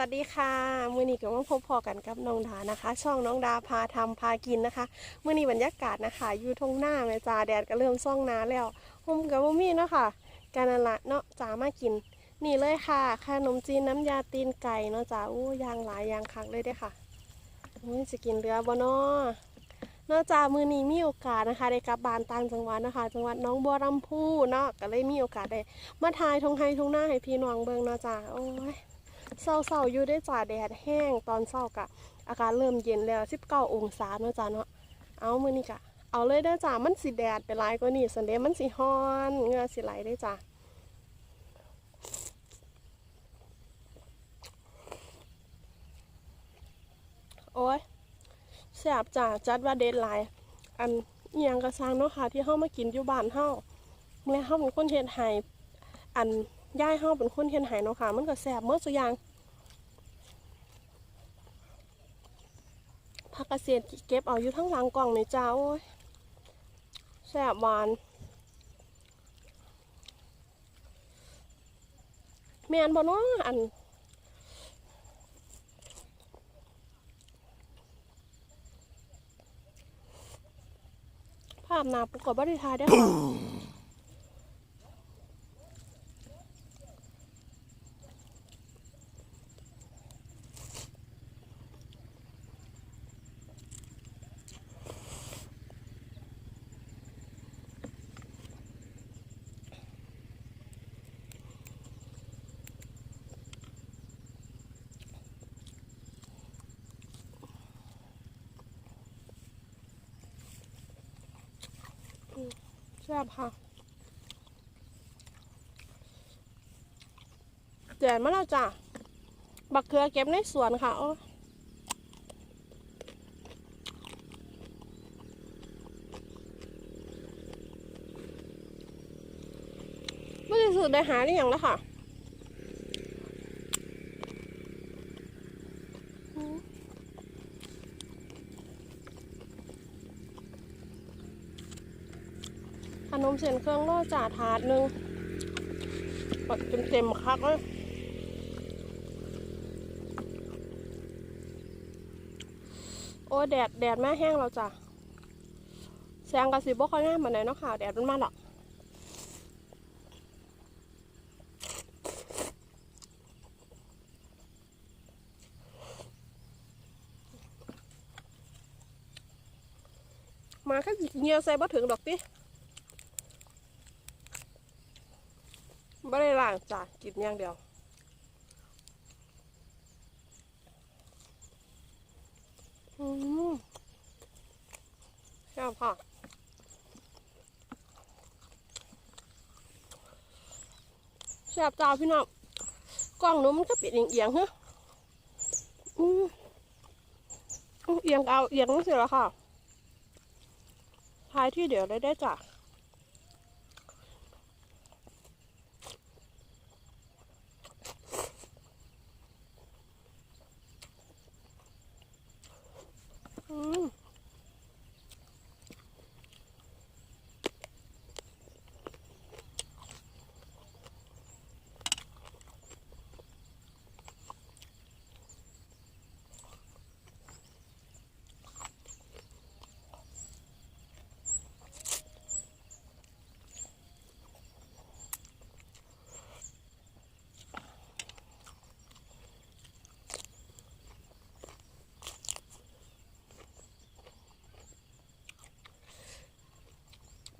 วัสดีค่ะมื่อนี้ก็มาพบพอกันกับน้องดานะคะ ช่องน้องดาพาทำพากินนะคะมื่อนี้บรรยากาศนะคะ อยู่ทงหน้าแม่จาแดดก็เริ่มซ่องหนาแล้วห่มกับบ่มีเนาะค่ะการนั่นละเนาะจ้ามากิน นี่เลยค่ะขนมจีนน้ำยาตีนไก่เนาะจ้าอู้ยางหลายยางคักเลยเด้ค่ะมื้อจะกินเรือบ่เนาะเนาะจ้ามือนี้มีโอกาสนะคะ ได้กลับบ้านต่างจังหวัดนะคะ จังหวัดน้องบัวลำพูเนาะก็เลยมีโอกาสได้มาถ่ายทงไฮทงหน้าให้พี่น้องเบิ่งเนาะจ้าโอ้ย เศร้าๆอยู่ได้จ่าแดดแห้งตอนเศร้ากะอากาศเริ่มเย็นแล้ว19องศาเนาะจ้าเนาะเอามือนี้กะเอาเลยเด้อจ้ามันสิแดดไปหลายกว่านี้สันเดมันสิฮ้อนเงือสิไหลได้จ้าโอ้ยแซ่บจ้าจัดว่าเด็ดหลายอันเอียงกระซังเนาะค่ะ ที่เฮามากินอยู่บ้านเฮาแม่เฮาเป็นคนเฮ็ดให้อันย่ายเฮาเป็นคนเฮ็ดให้เนาะค่ะ มันก็แซ่บเมื่อสุยาง ผักเกษตรเก็บเอาอยู่ทั้งหลังกล่องนี่จ้าโอ้ยแซ่บหวานแมนบ่เนาะอันภาพนาประกอบบ่ได้ทายได้ค่ะ แซ่บค่ะแดดมาแล้วจ้ะบักเขือเก็บในสวนค่ะโอ้ไม่ได้สืบได้หาได้อย่างแล้วค่ะอืมขนม เส้นเครื่องโล่จ่าถาดหนึ่งปัดเต็มๆคักเลยโอ้แดดแดดแม่แห้งแล้วจ้ะแสงกระสีบ่ค่อยง่ามเหมือนไหนเนาะค่ะ แดดมันมาหรอกมาแค่เงียวใส่บ่ถึงดอกติ บ่ได้ล้างจ้ะกินอย่างเดียวอืมชอบค่ะแซ่บจ้าพี่น้องกล้องหนูมันก็ปิดเอียงๆฮะอืมอืมเอียงเอาเอียงนั่นสิละค่ะทายที่เดี๋ยวได้ได้จ้ะ อื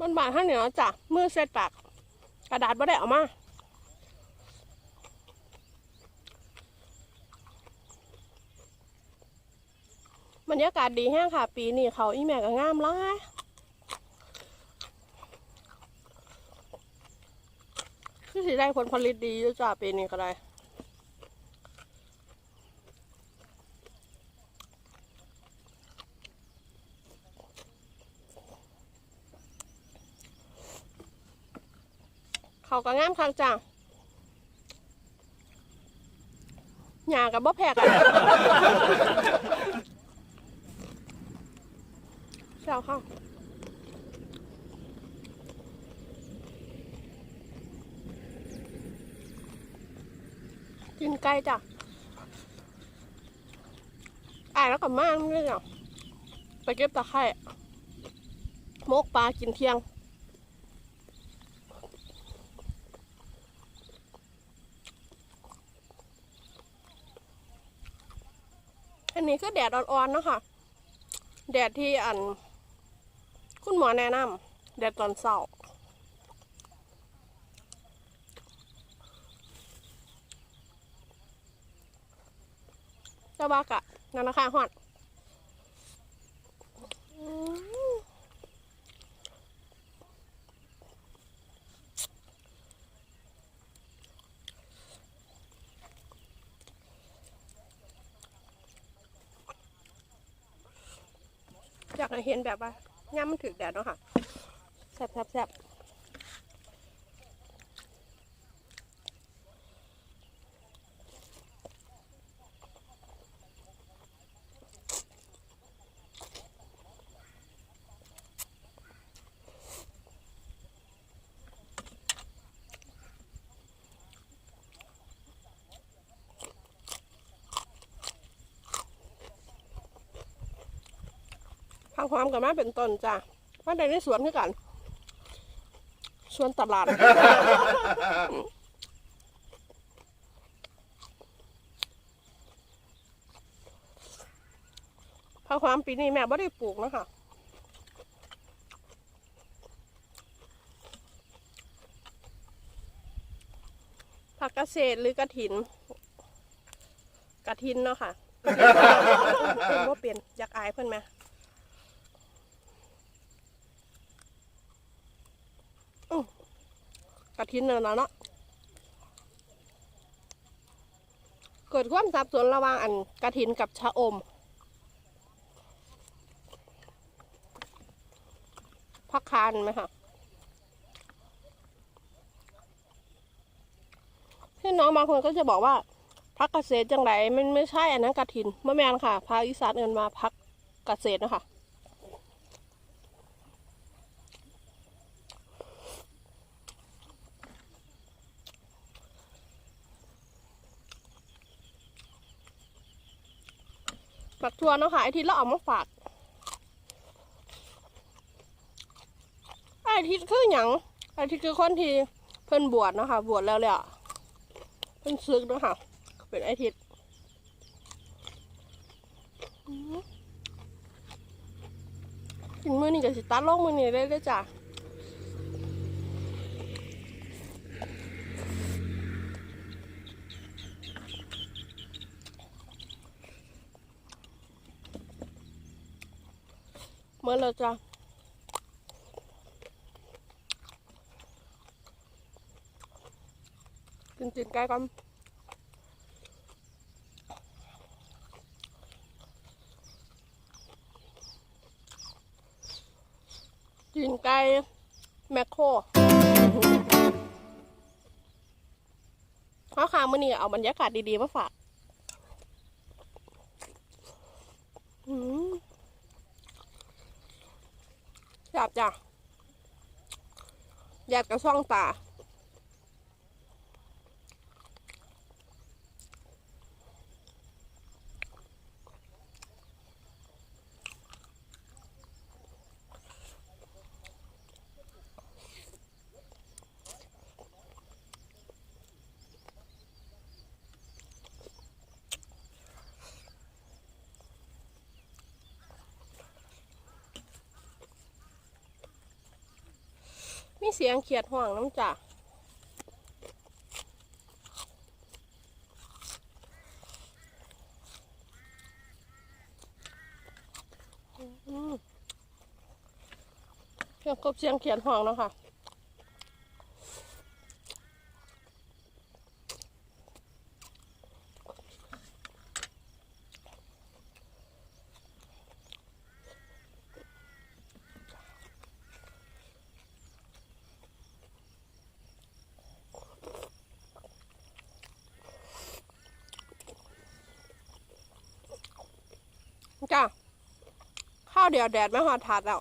มันบานข้างเหนียวจ้ะมือเสร็จปากกระดาษบ่ได้ออกมาบรรยากาศดีแห้งค่ะ ปีนี้เขาอีแม่ก็งามร้ายคือสิได้ผลผลิตดีอยู่จ้ะปีนี้ก็ได้ เขาก็งามคักจ้ะหยากับบ่แพกอะเช้าเข้ากินไก่จ้ะายแล้วกลับมาไม่เหรอไปเก็บตะไคร่มกปลากินเที่ยง อันนี้ก็แดดอ่อนๆเนาะค่ะ แดดที่อัน คุณหมอแนะนำแดดตอนเช้าเจ้าบ้ากะนั่นนะคะฮอดอืม อยากให้เห็นแบบว่าย่ำมันถึกแดดเนาะค่ะแซ่บแซ่บแซ่บ พังความกับมาเป็นต้นจ้ะว่าใดในสวนคือกัน สวนตลาดพังความปีนี้แม่ไม่ได้ปลูกนะคะผักเกษตรหรือกระถิน กระถินเนาะค่ะ เป็นว่าเปลี่ยนอยากอายเพื่อนไหม กระถินนั่นนะเนาะเกิดความสับสนระหว่างอันกระถินกับชะอมพักคานไหมคะพี่น้องบางคนก็จะบอกว่าพักเกษตรจังไรมันไม่ใช่อันนั้นกระถินเมะแมนค่ะ ภาคอีสานเอินมาพักเกษตรนะคะ ฝักทัวเนาะค่ะไอทิศเราเอามาฝากไอทิศคืออย่างไอทิศคือคนที่เพิ่นบวชเนาะค่ะบวชแล้วเลยอะเพิ่นซึกเนาะค่ะ เป็นไอทิศกินมือนี่กับสิตาร์ทโลกมือนี่ได้เลยจ้ะ เมื่อเราจะกินจินไก่กันจินไก่แมคโครข้าวขามื่อนี้เอาบรรยากาศดีๆมาฝากอืม อยากจ้ะแยากกระช่องตา เสียงเขียดห่วงน้ำจ่าเสียงกบเสียงเขียดห่วงเนาะค่ะ เดียวแดดไม่หอดถัดแล้ว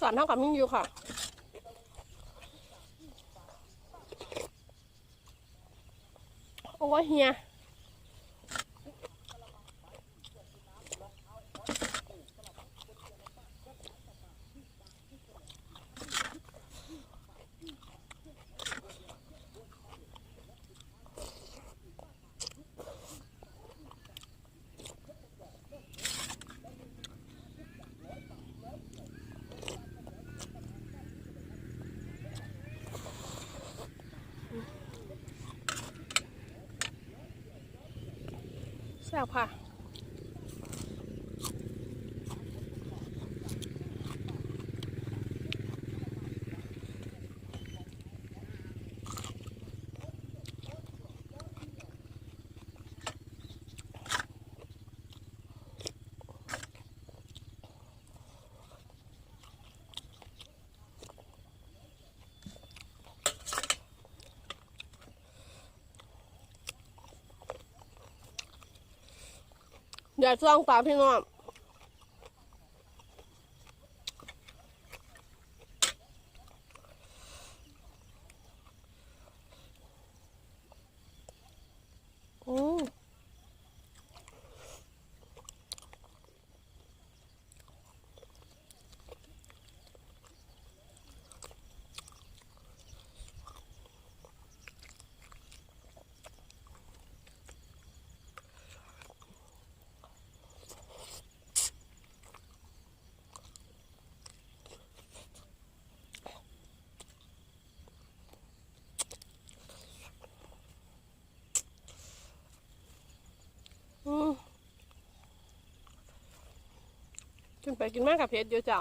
สอนเท่ากับมิ่งยูค่ะ โอ้เฮีย แซ่ อย่าจ้องตาพี่น้องอืมอืมกิ นไปกินมากกับเพชรเยอะจ้ะ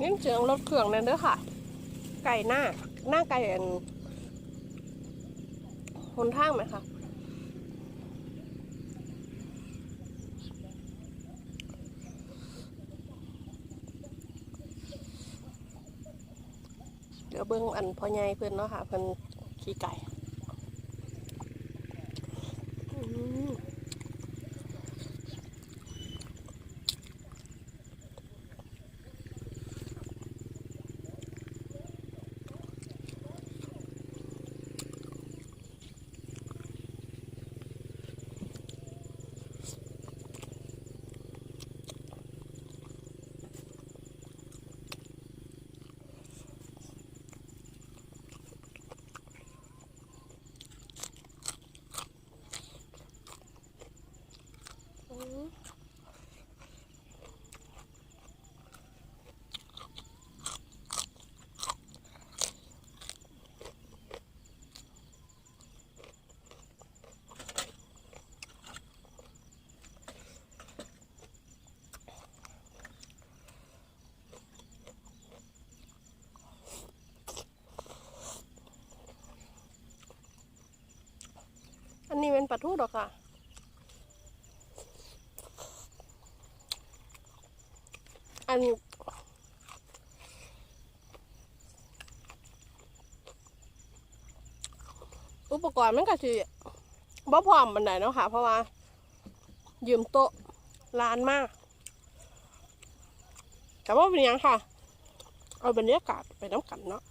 นี่เจียงรถเครื่องนั่นเด้อค่ะ ไก่หน้า หน้าไก่อันหนทางไหมคะเดี๋ยวเบิ้งอันพ่อใหญ่เพื่อนเนาะค่ะเพื่อนขี่ไก่อืม อันนี้เป็นปลาทูดอกค่ะ อันอุปกรณ์มันก็สิบ่พร้อมบันไดเนาะค่ะ เพราะว่า ยืมโต๊ะร้านมาก แต่ว่าเป็นยังค่ะ เอาบรรยากาศไปน้ำกันเนาะ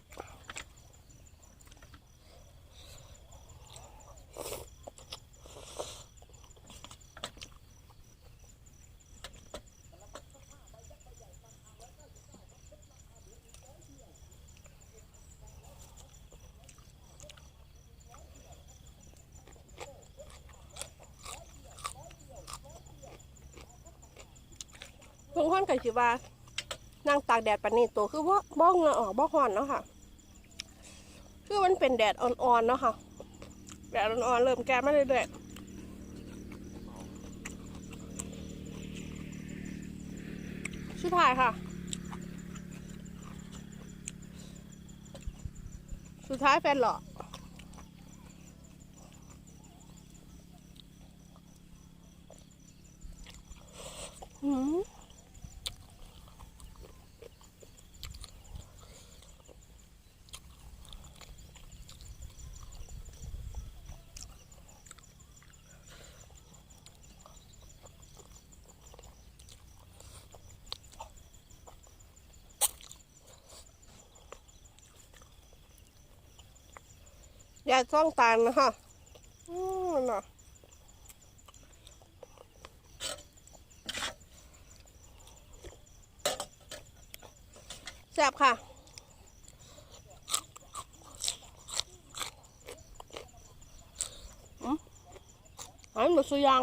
เพิ่งค่อนก่สิว่านั่งตากแดดปานนี้ตัวคือว่าบ้องเงาออกบ้อหอนเนาะค่ะ คือมันเป็นแดดอ่อนๆเนาะค่ะ แดดอ่อนๆเริ่มแก่มาเรื่อยๆสุดท้ายค่ะ สุดท้ายแฟนเหรออืม ยาจ้องตาลนะฮะอืมน่ะแซ่บค่ะอืมอันนี้มันสุยาง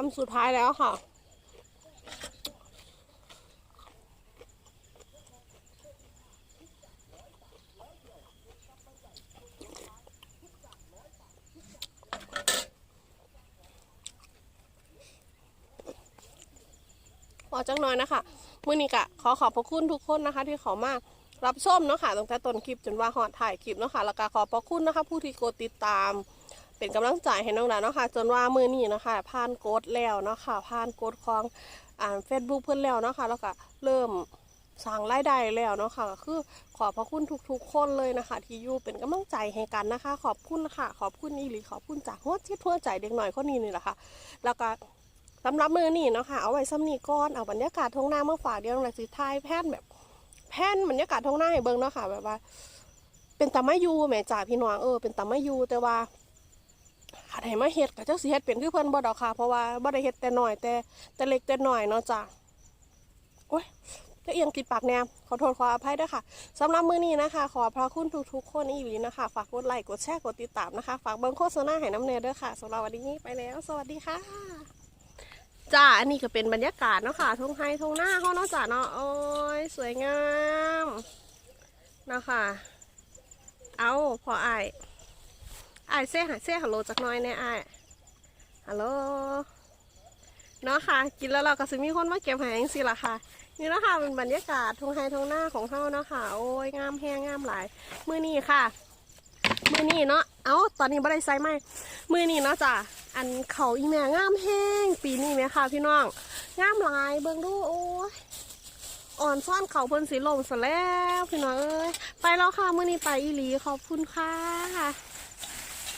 คำสุดท้ายแล้วค่ะ พอจังน้อยนะคะมื่อนี้กะขอขอบพระคุณทุกคนนะคะ ที่ขามารับชมเนาะค่ะตั้งแต่ต้นคลิปจนว่าหอดถ่ายคลิปเนาะค่ะแล้วก็ขอบพระคุณนะคะ ผู้ที่กดติดตาม เป็นกำลังใจให้น้องดาเนาะค่ะ จนว่ามือนี้เนาะค่ะผ่านโกดแล้วเนาะค่ะผ่านโกดของอ่านเฟซบุ๊กเพื่อนแล้วเนาะค่ะแล้วก็เริ่มสร้างรายได้แล้วเนาะค่ะก็คือขอบพระคุณทุกๆ คนเลยนะคะ ที่อยู่เป็นกำลังใจให้กันนะคะ ขอบคุณค่ะ ขอบคุณอีหลีขอบคุณจากหัวจิตหัวใจเด็กหน่อยคนนี้นี่แหละค่ะ แล้วก็สำหรับมือนี่เนาะค่ะเอาไว้ซ้ำนี่ก้อนเอาบรรยากาศท้องนามาฝากเดี๋ยวน้องดาสิทายแพนแบบ แพนบรรยากาศท้องนาให้เบิ่งเนาะค่ะแบบว่า เป็นตามายูแม่จ่าพี่น้องเออเป็นตามายูแต่ว่า ขัดให้มาเฮ็ดกับเจ้าสิเฮ็ดเป็นคือเพิ่นบ่ดอกค่ะ เพราะว่าบ่ได้เฮ็ดแต่น้อยแต่แต่เล็กแต่น้อยเนาะจ้ะโอ้ยจะเอียงติดปากแนมขอโทษขออภัยด้วยค่ะสำหรับมื้อนี้นะคะ ขอพระคุณทุกๆคนอีหลีนะคะ ฝากกดไลค์กดแชร์กดติดตามนะคะ ฝากเบิ่งโฆษณาให้น้ำเนยด้วยค่ะสำหรับวันนี้ไปแล้ว สวัสดีค่ะจ้าอันนี้ก็เป็นบรรยากาศเนาะค่ะทงไฮทงหน้าเขาเนาะจ้ะเนาะโอ้ยสวยงามนะคะเอาพออาย ไอายเซ่หาเซ่ฮัลโหลจักน้อยแน่ไอายฮัลโหลเนาะค่ะ กินแล้วเราก็สิมีคนมาเก็บใหายสิล่ะค่ะ นี่เนาะค่ะเป็นบรรยากาศทงไฮทงหน้าของเฮาเนาะค่ะ โอ้ยงามแห้งงามหลาย มือนี้ค่ะ มือนี้เนาะ เอ้า ตอนนี้บ่ได้ใส่ไหมมือนี้เนาะจ้ะ อันเขาอีแม่งามแห้ง ปีนี้ไหมค่ะพี่น้อง งามหลายเบิ่งดูโอ้ยอ่อนซ่อนเขาเพิ่นสีลมซะแล้วพี่น้องเอ้ย ไปแล้วค่ะ มือนี้ไปอีหลีขอบคุณค่ะ